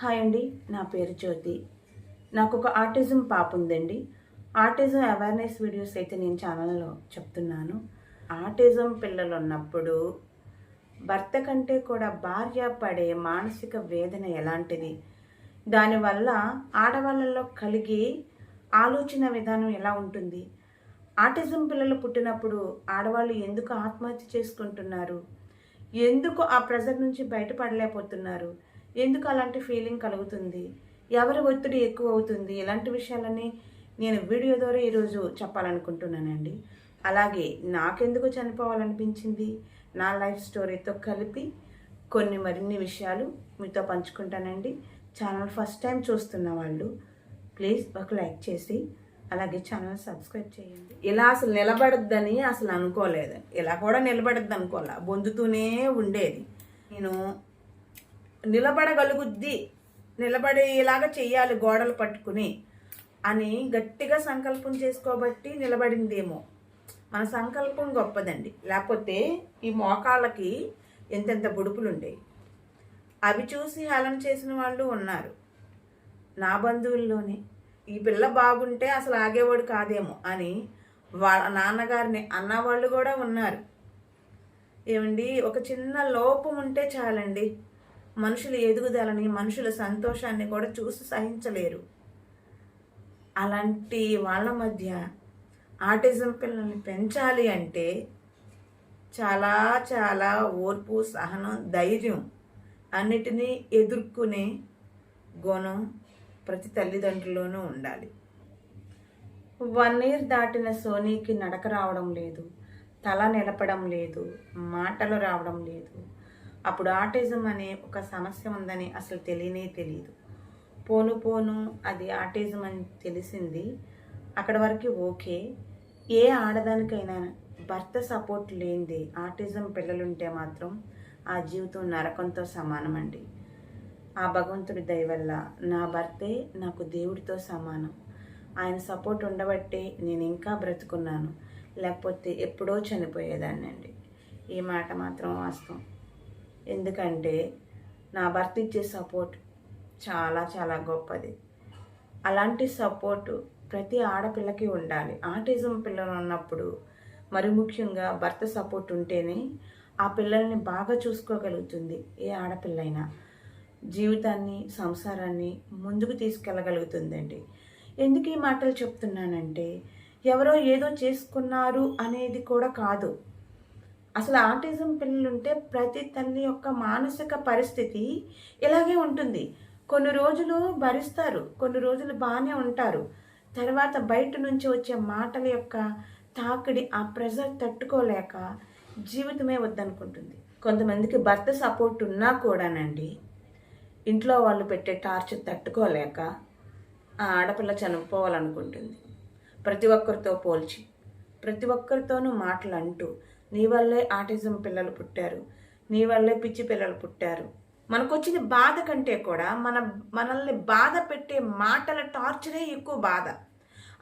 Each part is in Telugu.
హాయ్ అండి నా పేరు జ్యోతి. నాకు ఒక ఆర్టిజం పాప ఉందండి. ఆర్టిజం అవేర్నెస్ వీడియోస్ అయితే నేను ఛానల్లో చెప్తున్నాను. ఆర్టిజం పిల్లలు ఉన్నప్పుడు భర్త కంటే కూడా భార్య పడే మానసిక వేదన ఎలాంటిది? దానివల్ల ఆడవాళ్ళలో కలిగే ఆలోచన విధానం ఎలా ఉంటుంది? ఆటిజం పిల్లలు పుట్టినప్పుడు ఆడవాళ్ళు ఎందుకు ఆత్మహత్య చేసుకుంటున్నారు? ఎందుకు ఆ ప్రెజర్ నుంచి బయటపడలేకపోతున్నారు? ఎందుకు అలాంటి ఫీలింగ్ కలుగుతుంది? ఎవరి ఒత్తిడి ఎక్కువ అవుతుంది ఇలాంటి విషయాలని నేను వీడియో ద్వారా ఈరోజు చెప్పాలనుకుంటున్నానండి. అలాగే నాకెందుకు చనిపోవాలనిపించింది? నా లైఫ్ స్టోరీతో కలిపి కొన్ని మరిన్ని విషయాలు మీతో పంచుకుంటానండి. ఛానల్ ఫస్ట్ టైం చూస్తున్న వాళ్ళు ప్లీజ్ ఒక లైక్ చేసి అలాగే ఛానల్ సబ్స్క్రైబ్ చేయండి. ఇలా అసలు నిలబడద్దని అసలు అనుకోలేదు. ఇలా కూడా నిలబడద్దు అనుకోలే. బొందుతూనే ఉండేది. నేను నిలబడగలుగుద్ది. నిలబడేలాగా చేయాలి గోడలు పట్టుకుని అని గట్టిగా సంకల్పం చేసుకోబట్టి నిలబడిందేమో. మన సంకల్పం గొప్పదండి. లేకపోతే ఈ మోకాళ్ళకి ఎంతెంత బుడుపులుండేవి అవి చూసి హేళన చేసిన వాళ్ళు ఉన్నారు. నా బంధువుల్లోనే. ఈ పిల్ల బాగుంటే అసలు ఆగేవాడు కాదేమో అని వాళ్ళ నాన్నగారిని అన్నవాళ్ళు కూడా ఉన్నారు. ఏమండి? ఒక చిన్న లోపం ఉంటే చాలండి. మనుషుల ఎదుగుదలని మనుషుల సంతోషాన్ని కూడా చూసి సహించలేరు. అలాంటి వాళ్ళ మధ్య ఆటిజం పిల్లల్ని పెంచాలి అంటే చాలా చాలా ఓర్పు సహనం ధైర్యం అన్నిటినీ ఎదుర్కొనే గుణం ప్రతి తల్లిదండ్రుల్లోనూ ఉండాలి. వన్ ఇయర్ దాటిన సోనీకి నడక రావడం లేదు తల నిలపడం లేదు మాటలు రావడం లేదు. అప్పుడు ఆటిజం అనే ఒక సమస్య ఉందని అసలు తెలియనే తెలియదు. పోను పోను అది ఆటిజం అని తెలిసింది. అక్కడ వరకు ఓకే. ఏ ఆడదానికైనా భర్త సపోర్ట్ లేనిది ఆటిజం పిల్లలుంటే మాత్రం ఆ జీవితం నరకంతో సమానమండి. ఆ భగవంతుడి దయ వల్ల నా భర్తే నాకు దేవుడితో సమానం. ఆయన సపోర్ట్ ఉండబట్టే నేను ఇంకా బ్రతుకున్నాను. లేకపోతే ఎప్పుడో చనిపోయేదాన్ని అండి ఈ మాట మాత్రం వాస్తవం. ఎందుకంటే నా భర్త ఇచ్చే సపోర్ట్ చాలా చాలా గొప్పది. అలాంటి సపోర్టు ప్రతి ఆడపిల్లకి ఉండాలి. ఆటిజం పిల్లలు ఉన్నప్పుడు మరి ముఖ్యంగా భర్త సపోర్ట్ ఉంటేనే ఆ పిల్లల్ని బాగా చూసుకోగలుగుతుంది ఏ ఆడపిల్లైనా. జీవితాన్ని సంసారాన్ని ముందుకు తీసుకెళ్ళగలుగుతుందండి. ఎందుకు ఈ మాటలు చెప్తున్నానంటే ఎవరో ఏదో చేసుకున్నారు అనేది కూడా కాదు. అసలు ఆటిజం పిల్లలుంటే ప్రతి తల్లి యొక్క మానసిక పరిస్థితి ఇలాగే ఉంటుంది. కొన్ని రోజులు భరిస్తారు కొన్ని రోజులు బాగానే ఉంటారు. తర్వాత బయట నుంచి వచ్చే మాటల యొక్క తాకిడి ఆ ప్రెజర్ తట్టుకోలేక జీవితమే వద్దనుకుంటుంది. కొంతమందికి భర్త సపోర్ట్ ఉన్నా కూడానండి ఇంట్లో వాళ్ళు పెట్టే టార్చర్ తట్టుకోలేక ఆ ఆడపిల్ల చనిపోవాలనుకుంటుంది. ప్రతి ఒక్కరితో పోల్చి ప్రతి ఒక్కరితోనూ మాటలు అంటూ నీ వల్లే ఆటిజం పిల్లలు పుట్టారు. నీ వల్లే పిచ్చి పిల్లలు పుట్టారు. మనకు వచ్చిన బాధ కంటే కూడా మన మనల్ని బాధ పెట్టే మాటల టార్చరే ఎక్కువ బాధ.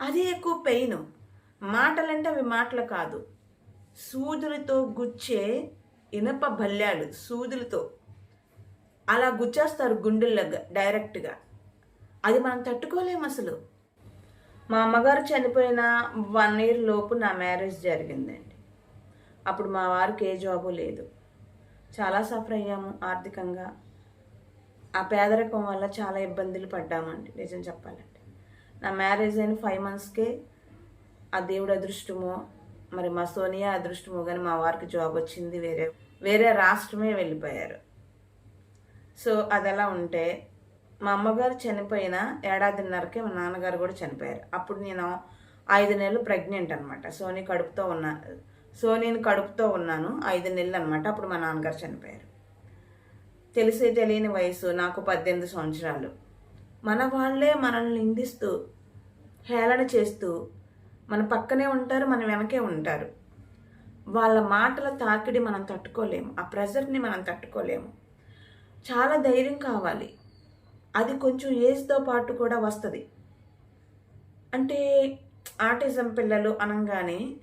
అదే ఎక్కువ పెయిన్. మాటలంటే అవి మాటలు కాదు. సూదులతో గుచ్చే ఇనప భల్యాలు సూదులతో. అలా గుచ్చేస్తారు గుండెల్లో డైరెక్ట్గా. అది మనం తట్టుకోలేము అసలు. మా అమ్మగారు చనిపోయిన వన్ ఇయర్ లోపు నా మ్యారేజ్ జరిగిందండి అప్పుడు మా వారికి ఏ జాబు లేదు. చాలా సఫర్ అయ్యాము ఆర్థికంగా. ఆ పేదరికం వల్ల చాలా ఇబ్బందులు పడ్డామండి నిజం చెప్పాలంటే. నా మ్యారేజ్ అయిన ఫైవ్ మంత్స్కే ఆ దేవుడు అదృష్టమో మరి మా సోనియా అదృష్టమో కానీ మా వారికి జాబ్ వచ్చింది వేరే వేరే రాష్ట్రమే వెళ్ళిపోయారు. సో అది ఎలా ఉంటే మా అమ్మగారు చనిపోయిన ఏడాదిన్నరకే మా నాన్నగారు కూడా చనిపోయారు. అప్పుడు నేను ఐదు నెలలు ప్రెగ్నెంట్ అనమాట సోనీ కడుపుతో ఉన్నా సో నేను కడుపుతో ఉన్నాను. ఐదు నెలలు అనమాట అప్పుడు మా నాన్నగారు చనిపోయారు. తెలిసి తెలియని వయసు. నాకు పద్దెనిమిది సంవత్సరాలు. మన వాళ్ళే మనల్ని నిందిస్తూ హేళన చేస్తూ మన పక్కనే ఉంటారు మన వెనకే ఉంటారు. వాళ్ళ మాటల తాకిడి మనం తట్టుకోలేము. ఆ ప్రెజర్ని మనం తట్టుకోలేము. చాలా ధైర్యం కావాలి. అది కొంచెం ఏజ్తో పాటు కూడా వస్తుంది. అంటే ఆటిజం పిల్లలు అనగానే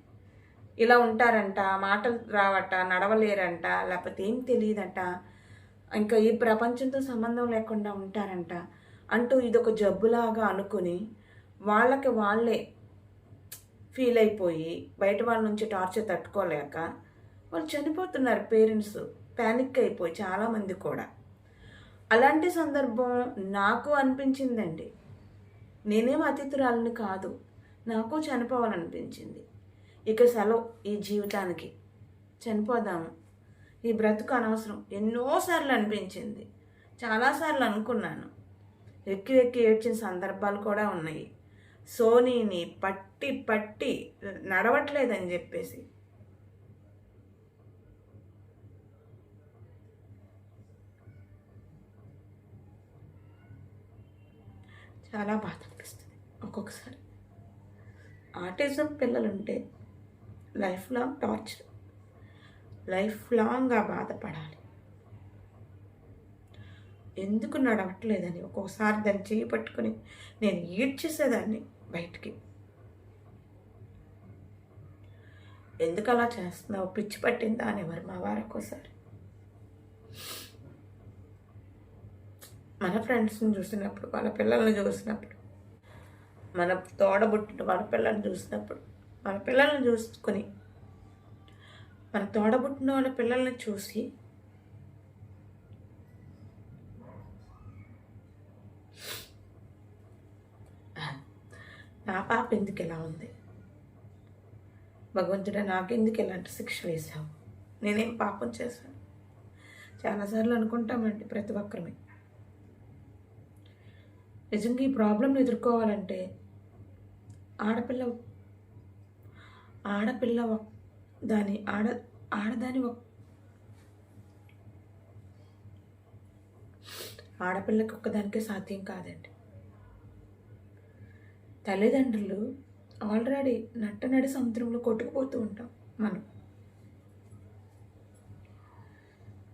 ఇలా ఉంటారంట మాటలు రావట నడవలేరంట లేకపోతే ఏం తెలియదంట. ఇంకా ఈ ప్రపంచంతో సంబంధం లేకుండా ఉంటారంట. అంటూ ఇదొక జబ్బులాగా అనుకుని వాళ్ళకి వాళ్ళే ఫీల్ అయిపోయి బయట వాళ్ళ నుంచి టార్చర్ తట్టుకోలేక వాళ్ళు చనిపోతున్నారు పేరెంట్స్. ప్యానిక్ అయిపోయి చాలామంది కూడా. అలాంటి సందర్భం నాకు అనిపించిందండి. నేనేం అతిథురాలని కాదు నాకు చనిపోవాలనిపించింది. ఇక సెలవు ఈ జీవితానికి. చనిపోదాము. ఈ బ్రతుకు అనవసరం. ఎన్నోసార్లు అనిపించింది. చాలాసార్లు అనుకున్నాను. ఎక్కి ఎక్కి ఏడ్చిన సందర్భాలు కూడా ఉన్నాయి. సోనీని పట్టి పట్టి నడవట్లేదని చెప్పేసి. చాలా బాధ అనిపిస్తుంది. ఒక్కొక్కసారి. ఆటిజం పిల్లలుంటే లైఫ్ లాంగ్ టార్చర్ లైఫ్ లాంగ్గా బాధపడాలి. ఎందుకు నడవట్లేదని ఒక్కోసారి దాన్ని చేయి పట్టుకుని నేను ఈడ్చేసేదాన్ని బయటికి. ఎందుకు అలా చేస్తున్నావు? పిచ్చి పట్టిందా అని ఎవరు మా వారు ఒక్కోసారి. మన ఫ్రెండ్స్ని చూసినప్పుడు వాళ్ళ పిల్లల్ని చూసినప్పుడు మన తోడబుట్టిన వాళ్ళ పిల్లల్ని చూసినప్పుడు మన పిల్లల్ని చూసుకొని మన తోడబుట్టిన వాళ్ళ పిల్లల్ని చూసి నా పాప ఎందుకు ఇలా ఉంది? భగవంతుడా నాకెందుకు ఇలాంటి శిక్ష వేశావు? నేనేం పాపం చేశాను? చాలాసార్లు అనుకుంటామండి ప్రతి ఒక్కరిని నిజంగా ఈ ప్రాబ్లంని ఎదుర్కోవాలంటే ఆడపిల్ల ఆడపిల్ల దాని ఆడ ఆడదాని ఒక్- ఆడపిల్లకి ఒక్కదానికే సాధ్యం కాదండి. తల్లిదండ్రులు ఆల్రెడీ నట్టనడి సముద్రంలో కొట్టుకుపోతూ ఉంటాం మనం.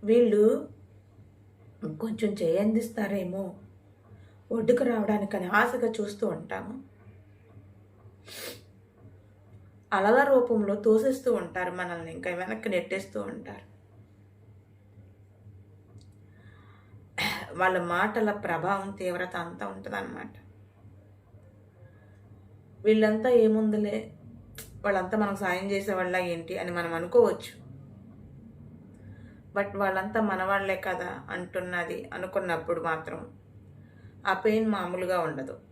వీళ్ళు కొంచెం చేయందిస్తారేమో ఒడ్డుకు రావడానికని ఆశగా చూస్తూ ఉంటాము. అలల రూపంలో తోసేస్తూ ఉంటారు మనల్ని ఇంకా వెనక్కి నెట్టేస్తూ ఉంటారు. వాళ్ళ మాటల ప్రభావం తీవ్రత అంతా ఉంటుందన్నమాట. వీళ్ళంతా ఏముందిలే? వాళ్ళంతా మనకు సాయం చేసేవాళ్ళ ఏంటి అని మనం అనుకోవచ్చు. బట్ వాళ్ళంతా మనవాళ్ళే కదా అంటున్నది అనుకున్నప్పుడు మాత్రం ఆ పెయిన్ మామూలుగా ఉండదు.